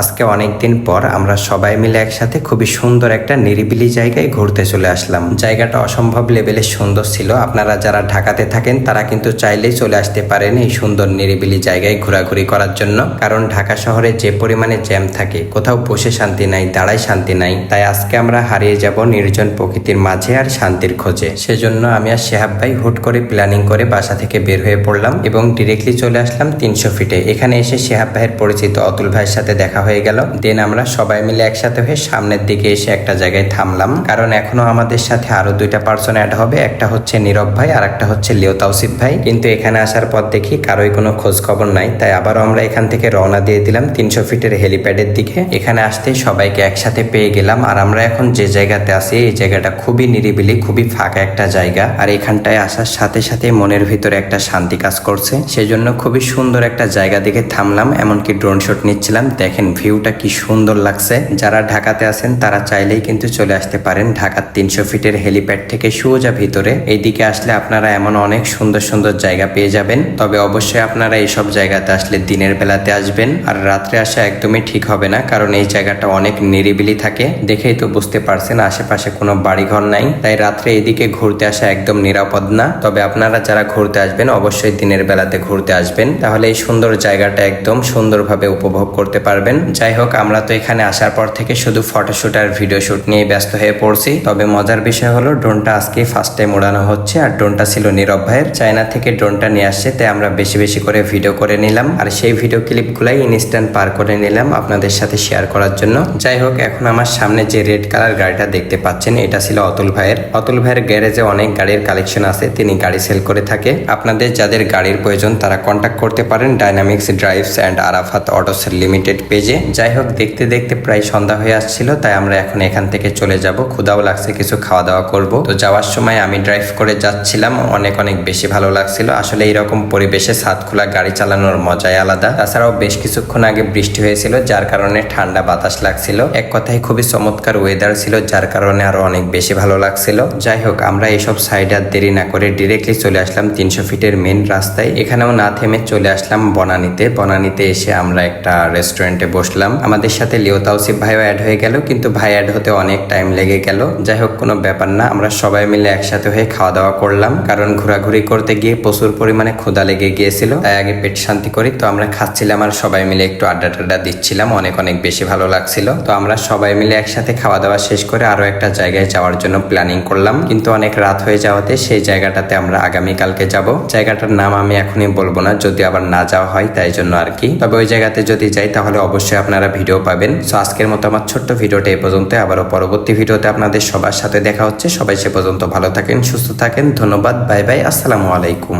আজকে অনেক দিন পর আমরা সবাই মিলে একসাথে খুবই সুন্দর একটা নিরিবিলি জায়গায় ঘুরতে চলে আসলাম। জায়গাটা অসম্ভব লেভেলের সুন্দর ছিল। আপনারা যারা ঢাকাতে থাকেন, তারা কিন্তু চাইলেই চলে আসতে পারেন এই সুন্দর নিরিবিলি জায়গায় ঘোরাঘুরি করার জন্য। কারণ ঢাকা শহরে যে পরিমাণে জ্যাম থাকে, কোথাও বসে শান্তি নাই, দাঁড়ায় শান্তি নাই। তাই আজকে আমরা হারিয়ে যাব নির্জন প্রকৃতির মাঝে আর শান্তির খোঁজে। সেজন্য আমি আর শেহাব ভাই হুট করে প্ল্যানিং করে বাসা থেকে বের হয়ে পড়লাম এবং ডিরেক্টলি চলে আসলাম তিনশো ফিটে এখানে এসে শেহাব ভাইয়ের পরিচিত অতুল ভাইয়ের সাথে দেখা হয়ে গেল। দেন আমরা সবাই মিলে একসাথে হয়ে সামনের দিকে এসে একটা জায়গায় থামলাম। কারণ এখনও আমাদের সাথে আরও দুইটা পার্সন অ্যাড হবে। একটা হচ্ছে নীরব ভাই আর একটা হচ্ছে লিও তাওসিফ ভাই। কিন্তু এখানে আসার পর দেখি কারোই কোনো খোঁজ খবর নাই। তাই আবারও আমরা এখান থেকে রওনা দিয়ে দিলাম তিনশো ফিটের হেলিপ্যাডের দিকে। এখানে আসতে সবাইকে একসাথে পেয়ে গেলাম। আর আমরা এখন যে জায়গাতে আছি, এই জায়গাটা খুবই নিরিবিলি, খুবই ফাঁকা একটা জায়গা। আর এখানটায় আসার সাথে সাথে মনের ভিতরে একটা শান্তি কাজ করছে। সেজন্য খুবই সুন্দর একটা জায়গা দেখে থামলাম। এমনকি ড্রোন শট নিচ্ছিলাম। দেখেন ভিউটা কি সুন্দর লাগছে? যারা ঢাকাতে আছেন, তারা চাইলেই কিন্তু চলে আসতে পারেন ঢাকার তিনশো ফিটের হেলিপ্যাড থেকে সোজা ভিতরে। এইদিকে আসলে আপনারা এমন অনেক সুন্দর সুন্দর জায়গা পেয়ে যাবেন। তবে অবশ্যই আপনারা এইসব জায়গাতে আসলে দিনের বেলাতে আসবেন। আর রাত্রে আসা একদমই ঠিক হবে না, কারণ এই জায়গাটা অনেক নিরিবিলি থাকে। দেখেই তো বুঝতে পারছেন, আশেপাশে কোনো বাড়িঘর নাই। তাই রাত্রে এদিকে ঘুরতে আসা একদম নিরাপদ না। তবে আপনারা যারা ঘুরতে আসবেন, অবশ্যই দিনের বেলাতে ঘুরতে আসবেন। তাহলে এই সুন্দর জায়গাটা একদম সুন্দরভাবে উপভোগ করতে পারবেন। যাই হোক, আমরা তো এখানে আসার পর থেকে শুধু ফটোশুট আর ভিডিও শুট নিয়ে ব্যস্ত হয়ে পড়ছি। তবে মজার বিষয় হলো ড্রোনটা আজকে ফার্স্ট টাইম উড়ানো হচ্ছে আর ড্রোনটা ছিল নীরব ভাইয়ের। চায়না থেকে ড্রোনটা নিয়ে আসছে, তাই আমরা বেশি বেশি করে ভিডিও করে নিলাম। আর সেই ভিডিও ক্লিপগুলাই ইনস্ট্যান্ট পার করে নিলাম আপনাদের সাথে শেয়ার করার জন্য। যাই হোক, এখন আমার সামনে যে রেড কালার গাড়িটা দেখতে পাচ্ছেন, এটা ছিল অতুল ভাইয়ের। অতুল ভাইয়ের গ্যারেজে অনেক গাড়ির কালেকশন আছে, তিনি গাড়ি সেল করে থাকে। আপনাদের যাদের গাড়ির প্রয়োজন, তারা কন্ট্যাক্ট করতে পারেন Dynamics Drives and Arafat Autos Limited পেজে যাই হোক, দেখতে দেখতে প্রায় সন্ধ্যা হয়ে আসছিল, তাই আমরা এখন এখান থেকে চলে যাব। ক্ষুদাও লাগছে, কিছু খাওয়া দাওয়া করব। তো যাওয়ার সময় আমি ড্রাইভ করে যাচ্ছিলাম, অনেক অনেক বেশি ভালো লাগছিল। আসলে এইরকম পরিবেশে ছাদ খোলা গাড়ি চালানোর মজাই আলাদা। তাছাড়াও বেশ কিছুক্ষণ আগে বৃষ্টি হয়েছিল, যার কারণে ঠান্ডা বাতাস লাগছিল। এক কথায় খুবই চমৎকার ওয়েদার ছিল, যার কারণে আরও অনেক বেশি ভালো লাগছিল। যাই হোক, আমরা এইসব সাইড আর দেরি না করে ডিরেক্টলি চলে আসলাম তিনশো ফিটের মেন রাস্তায়। এখানেও না থেমে চলে আসলাম বনানীতে। বনানীতে এসে আমরা একটা রেস্টুরেন্টে বসলাম। আমাদের সাথে লিও তাওসিফ ভাইও অ্যাড হয়ে গেল, কিন্তু ভাই অ্যাড হতে অনেক টাইম লেগে গেল। যাই হোক, কোনো ব্যাপার না, আমরা সবাই মিলে একসাথে হয়ে খাওয়া দাওয়া করলাম। কারণ ঘোরাঘুরি করতে গিয়ে প্রচুর পরিমাণে ক্ষুদা লেগে গিয়েছিল, তাই আগে পেট শান্তি করি। তো আমরা খাচ্ছিলাম আর সবাই মিলে একটু আড্ডা টাড্ডা দিচ্ছিলাম, অনেক অনেক বেশি ভালো লাগছিল। তো আমরা সবাই মিলে একসাথে খাওয়া দাওয়া শেষ করে আরও একটা জায়গায় যাওয়ার জন্য প্ল্যানিং করলাম। কিন্তু অনেক রাত হয়ে যাওয়াতে সেই জায়গাটাতে আমরা আগামীকালকে যাব। জায়গাটার নাম আমি এখনই বলব না, যদি আবার না যাওয়া হয়, তাই জন্য আর কি। তবে ওই জায়গাতে যদি যাই, তাহলে অবশ্যই আপনারা ভিডিও পাবেন। সো আজকের মতো আমার ছোট্ট ভিডিওটা এ পর্যন্ত আবারও পরবর্তী ভিডিওতে আপনাদের সবার সাথে দেখা হচ্ছে। সবাই সে পর্যন্ত ভালো থাকেন, সুস্থ থাকেন। ধন্যবাদ, বাই বাই, আসসালামু আলাইকুম।